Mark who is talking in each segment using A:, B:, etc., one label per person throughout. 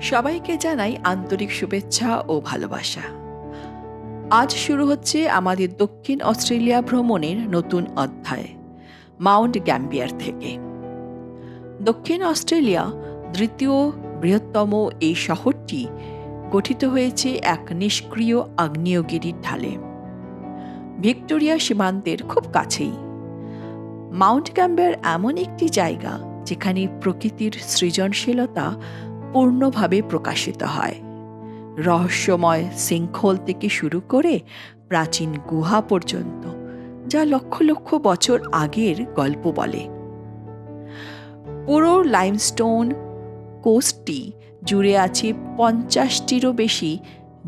A: সবাইকে জানাই আন্তরিক শুভেচ্ছা ও ভালোবাসা। আজ শুরু হচ্ছে আমাদের দক্ষিণ অস্ট্রেলিয়া ভ্রমণের নতুন অধ্যায়, মাউন্ট গ্যাম্বিয়ার থেকে। দক্ষিণ অস্ট্রেলিয়া দ্বিতীয় বৃহত্তম এই শহরটি গঠিত হয়েছে এক নিষ্ক্রিয় আগ্নেয়গিরির ঢালে। ভিক্টোরিয়া সীমান্তের খুব কাছেই। মাউন্ট গ্যাম্বিয়ার এমন একটি জায়গা যেখানে প্রকৃতির সৃজনশীলতা পূর্ণভাবে প্রকাশিত হয়। রহস্যময় শৃঙ্খল থেকে শুরু করে প্রাচীন গুহা পর্যন্ত, যা লক্ষ লক্ষ বছর আগের গল্প বলে। পুরো লাইমস্টোন কোস্টটি জুড়ে আছে পঞ্চাশটিরও বেশি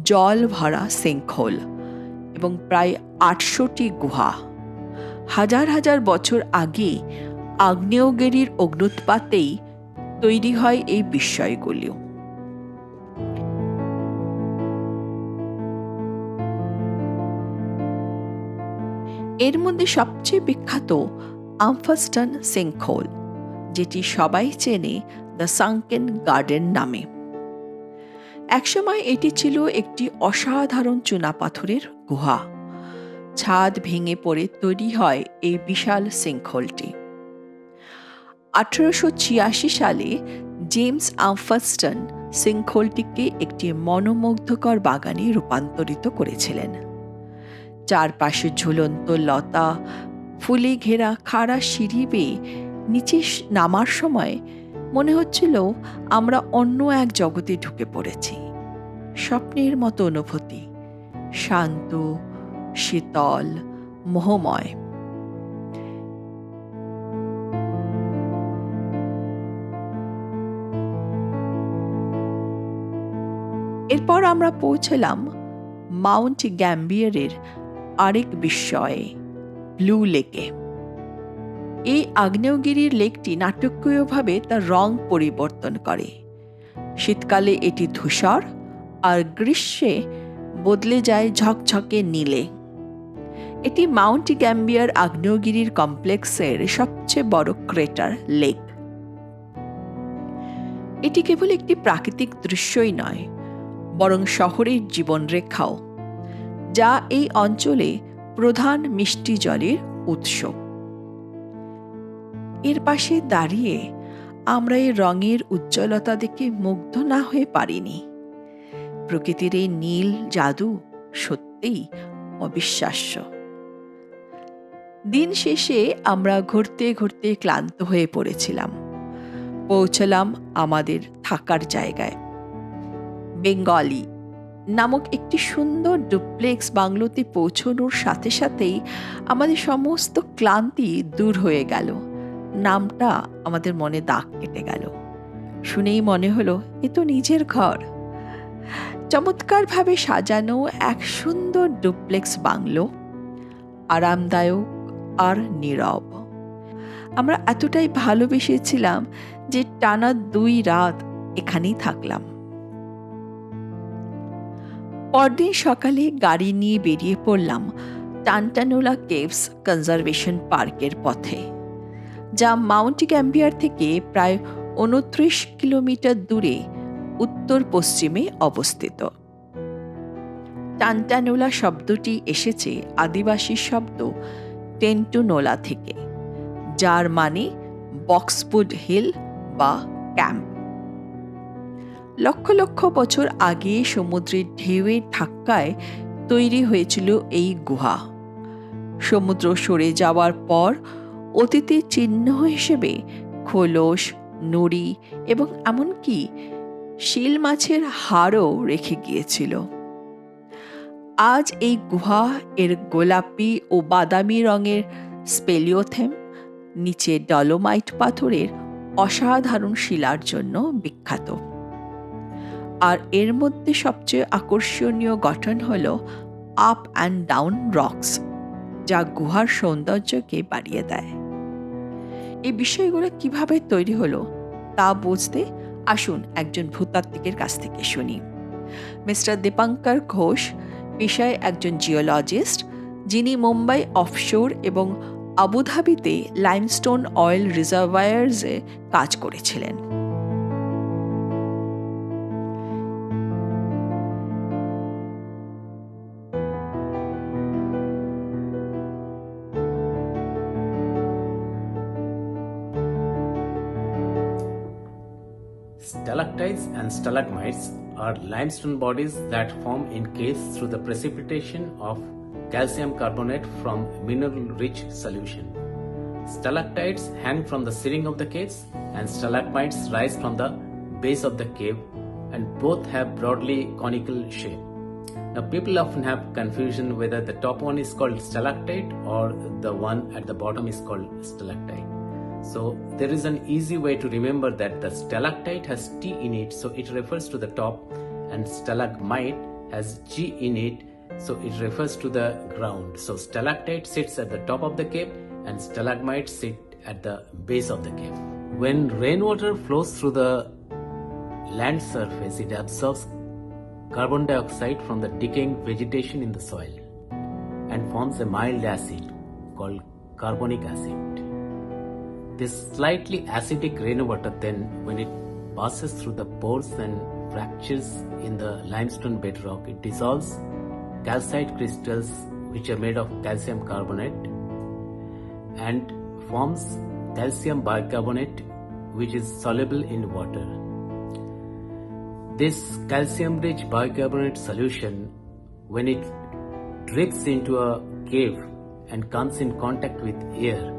A: জল ভরা শৃঙ্খল এবং প্রায় আটশোটি গুহা। হাজার হাজার বছর আগে আগ্নেয়গিরির অগ্নুৎপাতেই তৈরি হয় এই বিস্ময়গুলিও। এর মধ্যে সবচেয়ে বিখ্যাত আমফাস্টন সিংখোল, যেটি সবাই চেনে দ্য সাংকেন গার্ডেন নামে। একসময় এটি ছিল একটি অসাধারণ চুনাপাথরের গুহা। ছাদ ভেঙে পড়ে তৈরি হয় এই বিশাল সিংখোলটি। আঠারোশো ছিয়াশি সালে জেমস আমফাস্টন সিংখোলটিকে একটি মনোমুগ্ধকর বাগানে রূপান্তরিত করেছিলেন। চারপাশে ঝুলন্ত লতা, ফুলে ঘেরা খাড়া সিঁড়ি বেয়ে নিচে নামার সময় মনে হচ্ছিল আমরা অন্য এক জগতে ঢুকে পড়েছি। স্বপ্নের মতো অনুভূতি, শান্ত, শীতল, মোহময়। এরপর আমরা পৌঁছলাম মাউন্ট গ্যাম্বিয়ারের আরেক বিস্ময়ে, ব্লু লেকে। এই আগ্নেয়গিরির লেকটি নাটকীয়ভাবে তার রং পরিবর্তন করে। শীতকালে এটি ধূসর আর গ্রীষ্মে বদলে যায় ঝকঝকে নীলে। এটি মাউন্ট গ্যাম্বিয়ার আগ্নেয়গিরির কমপ্লেক্সের সবচেয়ে বড় ক্রেটার লেক। এটি কেবল একটি প্রাকৃতিক দৃশ্যই নয় বরং শহরের জীবনরেখাও, যা এই অঞ্চলে প্রধান মিষ্টি জলের উৎস। এর পাশে দাঁড়িয়ে আমরা এই রঙের উজ্জ্বলতা দেখে মুগ্ধ না হয়ে পারিনি। প্রকৃতির এই নীল জাদু সত্যিই অবিশ্বাস্য। দিন শেষে আমরা ঘুরতে ঘুরতে ক্লান্ত হয়ে পড়েছিলাম। পৌঁছলাম আমাদের থাকার জায়গায়। বেঙ্গলি নামক একটি সুন্দর ডুপ্লেক্স বাংলোতে পৌঁছনোর সাথে সাথেই আমাদের সমস্ত ক্লান্তি দূর হয়ে গেল। নামটা আমাদের মনে দাগ কেটে গেল। শুনেই মনে হলো, এ তো নিজের ঘর। চমৎকারভাবে সাজানো এক সুন্দর ডুপ্লেক্স বাংলো আরামদায়ক আর নীরব। আমরা এতটাই ভালোবেসেছিলাম যে টানা দুই রাত এখানেই থাকলাম। পরদিন সকালে গাড়ি নিয়ে বেরিয়ে পড়লাম টানটানোলা কেভস কনজারভেশন পার্কের পথে, যা মাউন্ট গ্যাম্বিয়ার থেকে প্রায় উনত্রিশ কিলোমিটার দূরে উত্তর পশ্চিমে অবস্থিত। টানটানোলা শব্দটি এসেছে আদিবাসী শব্দ টেন্টুনোলা থেকে, যার মানে বক্সপুড হিল বা ক্যাম্প। লক্ষ লক্ষ বছর আগে সমুদ্রের ঢেউয়ের ধাক্কায় তৈরি হয়েছিল এই গুহা। সমুদ্র সরে যাওয়ার পর অতীতের চিহ্ন হিসেবে খোলস, নুড়ি এবং এমনকি শিল মাছের হাড়ও রেখে গিয়েছিল। আজ এই গুহা এর গোলাপি ও বাদামি রঙের স্পেলিওথেম, নিচে ডলোমাইট পাথরের অসাধারণ শিলার জন্য বিখ্যাত। আর এর মধ্যে সবচেয়ে আকর্ষণীয় গঠন হল আপ অ্যান্ড ডাউন রক্স যা গুহার সৌন্দর্যকে বাড়িয়ে দেয়। এই বিষয়গুলো কীভাবে তৈরি হলো তা বুঝতে আসুন একজন ভূতাত্ত্বিকের কাছ থেকে শুনি। মিস্টার দীপাঙ্কর ঘোষ পেশায় একজন জিওলজিস্ট, যিনি মুম্বাই অফশোর এবং আবুধাবিতে লাইমস্টোন অয়েল রিজার্ভায়ার্সে কাজ করেছিলেন।
B: Stalactites and stalagmites are limestone bodies that form in caves through the precipitation of calcium carbonate from mineral rich solution. Stalactites hang from the ceiling of the caves, and stalagmites rise from the base of the cave, and both have broadly conical shape. Now, people often have confusion whether the top one is called stalactite or the one at the bottom is called stalactite. So, there is an easy way to remember that the stalactite has T in it, so it refers to the top, and stalagmite has G in it, so it refers to the ground. So, stalactite sits at the top of the cave, and stalagmite sit at the base of the cave. When rainwater flows through the land surface, it absorbs carbon dioxide from the decaying vegetation in the soil and forms a mild acid called carbonic acid. This slightly acidic rainwater then, when it passes through the pores and fractures in the limestone bedrock, it dissolves calcite crystals which are made of calcium carbonate and forms calcium bicarbonate which is soluble in water. This calcium rich bicarbonate solution, when it drips into a cave and comes in contact with air,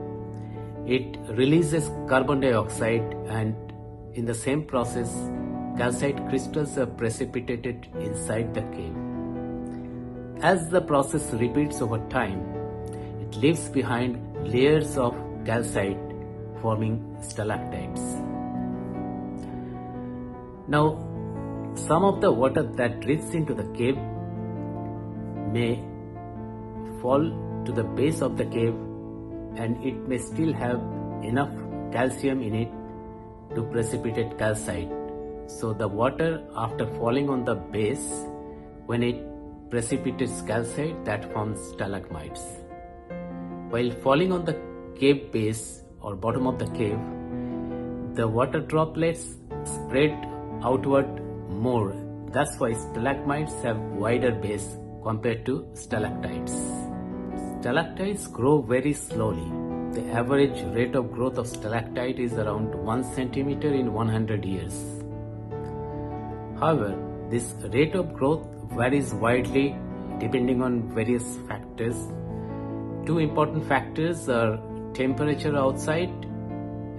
B: it releases carbon dioxide and in the same process, calcite crystals are precipitated inside the cave. As the process repeats over time, it leaves behind layers of calcite forming stalactites. Now, some of the water that drips into the cave may fall to the base of the cave and it may still have enough calcium in it to precipitate calcite. So, the water after falling on the base, when it precipitates calcite, that forms stalagmites. While falling on the cave base or bottom of the cave, the water droplets spread outward more. That's why stalagmites have wider base compared to stalactites. Stalactites grow very slowly. The average rate of growth of stalactite is around 1 centimeter in 100 years. However, this rate of growth varies widely depending on various factors. Two important factors are temperature outside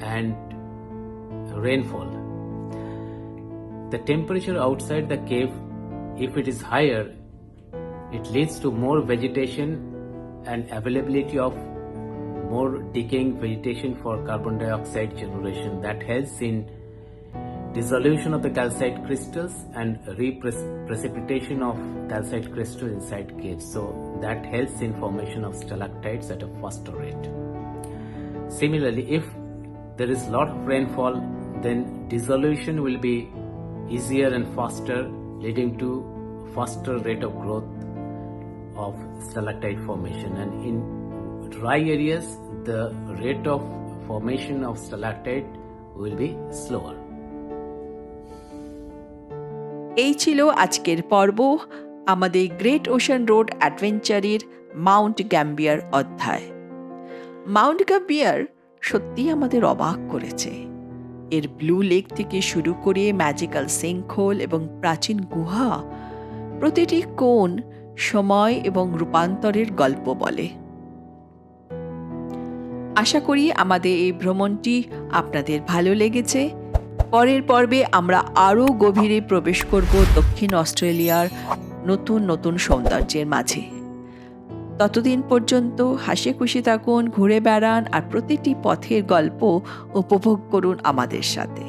B: and rainfall. The temperature outside the cave, if it is higher, it leads to more vegetation and availability of more decaying vegetation for carbon dioxide generation that helps in dissolution of the calcite crystals and re-precipitation of calcite crystals inside caves. So that helps in formation of stalactites at a faster rate. Similarly, if there is lot of rainfall, then dissolution will be easier and faster, leading to faster rate of growth of stalactite formation. And in dry areas, the rate of formation of stalactite will be slower.
A: এই ছিল আজকের পর্ব আমাদের great ocean road অ্যাডভেঞ্চারের Mount Gambier অধ্যায় Mount Gambier সত্যিই আমাদের অবাক করেছে এর ব্লু লেক থেকে শুরু করে ম্যাজিক্যাল সিঙ্কহোল এবং প্রাচীন গুহা প্রতিটি কোণ সময় এবং রূপান্তরের গল্প বলে। আশা করি আমাদের এই ভ্রমণটি আপনাদের ভালো লেগেছে। পরের পর্বে আমরা আরও গভীরে প্রবেশ করব দক্ষিণ অস্ট্রেলিয়ার নতুন নতুন সৌন্দর্যের মাঝে। ততদিন পর্যন্ত হাসি খুশি থাকুন, ঘুরে বেড়ান আর প্রতিটি পথের গল্প উপভোগ করুন আমাদের সাথে।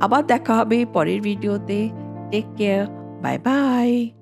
A: আবার দেখা হবে পরের ভিডিওতে। Take care bye bye